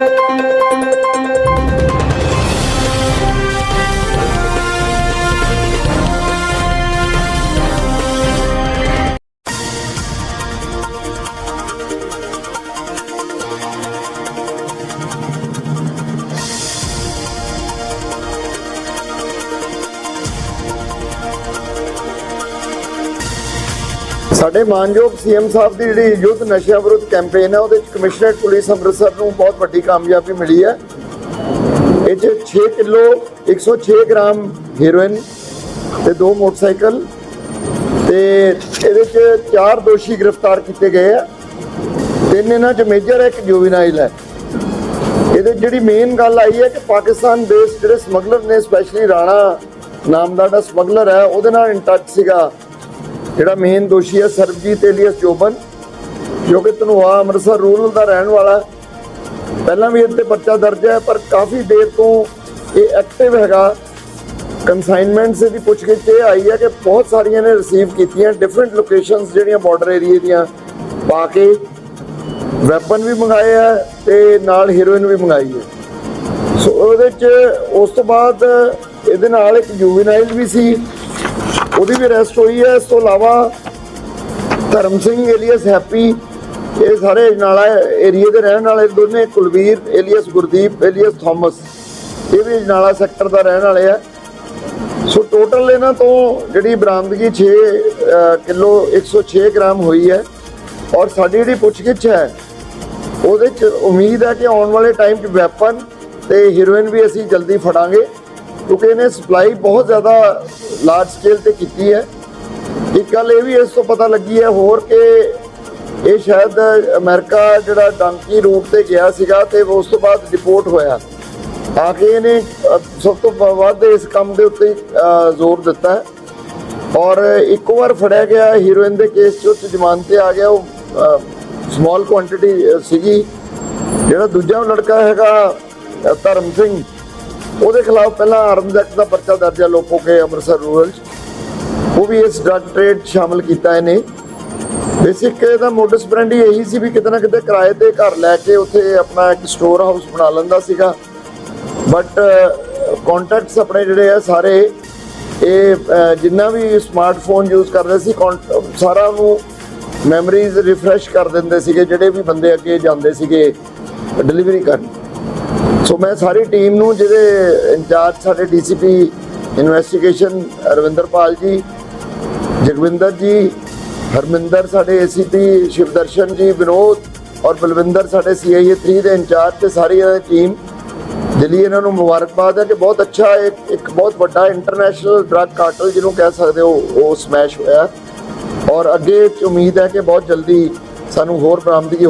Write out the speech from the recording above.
Thank you. ਸਾਡੇ ਮਾਨਯੋਗ CM ਸਾਹਿਬ ਦੀ ਜਿਹੜੀ ਯੁੱਧ ਨਸ਼ਿਆਂ ਵਿਰੁੱਧ ਕੈਂਪੇਨ ਹੈ, ਉਹਦੇ ਵਿੱਚ ਕਮਿਸ਼ਨਰੇਟ ਪੁਲਿਸ ਅੰਮ੍ਰਿਤਸਰ ਨੂੰ ਬਹੁਤ ਵੱਡੀ ਕਾਮਯਾਬੀ ਮਿਲੀ ਹੈ। ਇਹ 'ਚ 6 ਕਿਲੋ 106 ਗ੍ਰਾਮ ਹੀਰੋਇਨ ਤੇ ਦੋ ਮੋਟਰਸਾਈਕਲ ਤੇ ਇਹਦੇ 'ਚ ਚਾਰ ਦੋਸ਼ੀ ਗ੍ਰਿਫਤਾਰ ਕੀਤੇ ਗਏ ਆ। ਤਿੰਨ ਇਹਨਾਂ 'ਚ ਮੇਜਰ ਹੈ, ਇੱਕ ਜੁਵੀਨਾਈਲ ਹੈ। ਇਹਦੇ ਜਿਹੜੀ ਮੇਨ ਗੱਲ ਆਈ ਹੈ ਕਿ ਪਾਕਿਸਤਾਨ ਬੇਸਡ ਜਿਹੜੇ ਸਮਗਲਰ ਨੇ ਸਪੈਸ਼ਲੀ ਰਾਣਾ ਨਾਮ ਦਾ ਜਿਹੜਾ ਸਮਗਲਰ ਹੈ, ਉਹਦੇ ਨਾਲ ਇਨ ਟੱਚ ਸੀਗਾ। ਜਿਹੜਾ ਮੇਨ ਦੋਸ਼ੀ ਹੈ ਸਰਬਜੀਤ ਏਲੀਅਸ ਜੋਬਨ, ਜੋ ਕਿ ਧਨੋਆ ਅੰਮ੍ਰਿਤਸਰ ਰੂਰਲ ਦਾ ਰਹਿਣ ਵਾਲਾ ਪਹਿਲਾਂ ਵੀ ਇਹਦੇ ਤੇ ਪਰਚਾ ਦਰਜ ਹੈ, ਪਰ ਕਾਫੀ ਦੇਰ ਤੋਂ ਇਹ ਐਕਟਿਵ ਹੈਗਾ। ਕਨਸਾਈਨਮੈਂਟਸ ਦੀ ਪੁੱਛਗਿੱਛ ਇਹ ਆਈ ਹੈ ਕਿ ਬਹੁਤ ਸਾਰੀਆਂ ਨੇ ਰਿਸੀਵ ਕੀਤੀਆਂ ਡਿਫਰੈਂਟ ਲੋਕੇਸ਼ਨਸ ਜਿਹੜੀਆਂ ਬਾਰਡਰ ਏਰੀਏ ਦੀਆਂ ਪਾ ਕੇ ਵੈਪਨ ਵੀ ਮੰਗਾਏ ਆ ਤੇ ਨਾਲ ਹੀਰੋਇਨ ਵੀ ਮੰਗਾਈ ਹੈ। ਸੋ ਉਹਦੇ ਚ ਉਸ ਤੋਂ ਬਾਅਦ ਇਹਦੇ ਨਾਲ ਇੱਕ ਯੂਵੀਨਾਈਲ ਵੀ ਸੀ ਉਹਦੀ ਵੀ ਅਰੈਸਟ ਹੋਈ ਹੈ। ਇਸ ਤੋਂ ਇਲਾਵਾ ਧਰਮ ਸਿੰਘ ਏਲੀਅਸ ਹੈਪੀ ਇਹ ਸਾਰੇ ਨਾਲਾ ਏਰੀਏ ਦੇ ਰਹਿਣ ਵਾਲੇ ਦੋਨੇ Kulvir alias Gurdeep alias Thomas ਇਹ ਵੀ ਨਾਲਾ ਸੈਕਟਰ ਦਾ ਰਹਿਣ ਵਾਲੇ ਆ। ਸੋ ਟੋਟਲ ਇਹਨਾਂ ਤੋਂ ਜਿਹੜੀ ਬਰਾਮਦਗੀ 6 ਅਹ, ਕਿਲੋ 106 ਗ੍ਰਾਮ ਹੋਈ ਹੈ। ਔਰ ਸਾਡੀ ਜਿਹੜੀ ਪੁੱਛਗਿੱਛ ਹੈ ਉਹਦੇ ਚ ਉਮੀਦ ਹੈ ਕਿ ਆਉਣ ਵਾਲੇ ਟਾਈਮ 'ਚ ਵੈਪਨ ਤੇ ਹੀਰੋਇਨ ਵੀ ਅਸੀਂ ਜਲਦੀ ਫੜਾਂਗੇ। ਕਿਉਂਕਿ ਇਹਨੇ ਸਪਲਾਈ ਬਹੁਤ ਜ਼ਿਆਦਾ ਲਾਰਜ ਸਕੇਲ ਤੇ ਕੀਤੀ ਹੈ। ਇੱਕ ਗੱਲ ਇਹ ਵੀ ਇਸ ਤੋਂ ਪਤਾ ਲੱਗੀ ਹੈ ਹੋਰ ਕਿ ਇਹ ਸ਼ਾਇਦ ਅਮਰੀਕਾ ਜਿਹੜਾ ਡੰਕੀ ਰੂਟ ਤੇ ਗਿਆ ਸੀਗਾ ਤੇ ਉਸ ਤੋਂ ਬਾਅਦ ਡਿਪੋਰਟ ਹੋਇਆ। ਆ ਕੇ ਇਹਨੇ ਸਭ ਤੋਂ ਵ- ਵੱਧ ਇਸ ਕੰਮ ਦੇ ਉੱਤੇ ਜ਼ੋਰ ਦਿੱਤਾ ਹੈ। ਔਰ ਇੱਕ ਵਾਰ ਫੜਿਆ ਗਿਆ ਹੀਰੋਇਨ ਦੇ ਕੇਸ 'ਚ ਉੱਚ ਜ਼ਮਾਨਤ ਤੇ ਆ ਗਿਆ ਉਹ ਸਮਾਲ ਕੁਆਂਟੀਟੀ ਸੀਗੀ। ਜਿਹੜਾ ਦੂਜਾ ਲੜਕਾ ਹੈਗਾ ਧਰਮ ਸਿੰਘ ਉਹਦੇ ਖਿਲਾਫ ਪਹਿਲਾਂ ਆਰਮਜ਼ ਐਕਟ ਦਾ ਪਰਚਾ ਦਰਜ ਹੈ ਲੋਕੋ ਕੇ ਅੰਮ੍ਰਿਤਸਰ ਰੂਰਲ 'ਚ। ਉਹ ਵੀ ਇਸ ਡਰਗ ਟ੍ਰੇਡ 'ਚ ਸ਼ਾਮਲ ਕੀਤਾ ਇਹਨੇ। ਬੇਸਿਕ ਇਹਦਾ ਮੋਡਸ ਬ੍ਰਾਂਡ ਹੀ ਇਹੀ ਸੀ ਵੀ ਕਿਤੇ ਨਾ ਕਿਤੇ ਕਿਰਾਏ ਤੇ ਘਰ ਲੈ ਕੇ ਉੱਥੇ ਆਪਣਾ ਇੱਕ ਸਟੋਰ ਹਾਊਸ ਬਣਾ ਲੈਂਦਾ ਸੀਗਾ। ਬਟ ਕੰਟੈਕਟਸ ਆਪਣੇ ਜਿਹੜੇ ਆ ਸਾਰੇ, ਇਹ ਜਿੰਨਾ ਵੀ ਸਮਾਰਟਫੋਨ ਯੂਜ਼ ਕਰਦੇ ਸੀ, con- ਸਾਰਾ ਨੂੰ ਮੈਮਰੀਜ਼ ਰਿਫਰੈਸ਼ ਕਰ ਦਿੰਦੇ ਸੀਗੇ, ਜਿਹੜੇ ਵੀ ਬੰਦੇ ਅੱਗੇ ਜਾਂਦੇ ਸੀਗੇ ਡਿਲੀਵਰੀ ਕਰਨ। ਸੋ ਮੈਂ ਸਾਰੀ ਟੀਮ ਨੂੰ ਜਿਹਦੇ ਇੰਚਾਰਜ ਸਾਡੇ ਡੀਸੀਪੀ ਇਨਵੈਸਟੀਗੇਸ਼ਨ ਰਵਿੰਦਰਪਾਲ ਜੀ, ਜਗਵਿੰਦਰ ਜੀ, ਹਰਮਿੰਦਰ ਸਾਡੇ ਏਸੀਪੀ, ਸ਼ਿਵਦਰਸ਼ਨ ਜੀ, ਵਿਨੋਦ ਔਰ ਬਲਵਿੰਦਰ ਸਾਡੇ ਸੀਆਈਏ 3 ਦੇ ਇੰਚਾਰਜ ਤੇ ਸਾਰੀ ਇਹਨਾਂ ਦੀ ਟੀਮ। ਦਿੱਲੀ ਇਹਨਾਂ ਨੂੰ ਮੁਬਾਰਕਬਾਦ ਹੈ ਕਿ ਬਹੁਤ ਅੱਛਾ ਇੱਕ ਇੱਕ ਬਹੁਤ ਵੱਡਾ ਇੰਟਰਨੈਸ਼ਨਲ ਡਰੱਗ ਕਾਰਟਲ ਜਿਹਨੂੰ ਕਹਿ ਸਕਦੇ ਹੋ, ਉਹ ਸਮੈਸ਼ ਹੋਇਆ। ਔਰ ਅੱਗੇ ਉਮੀਦ ਹੈ ਕਿ ਬਹੁਤ ਜਲਦੀ ਸਾਨੂੰ ਹੋਰ ਬਰਾਮਦਗੀ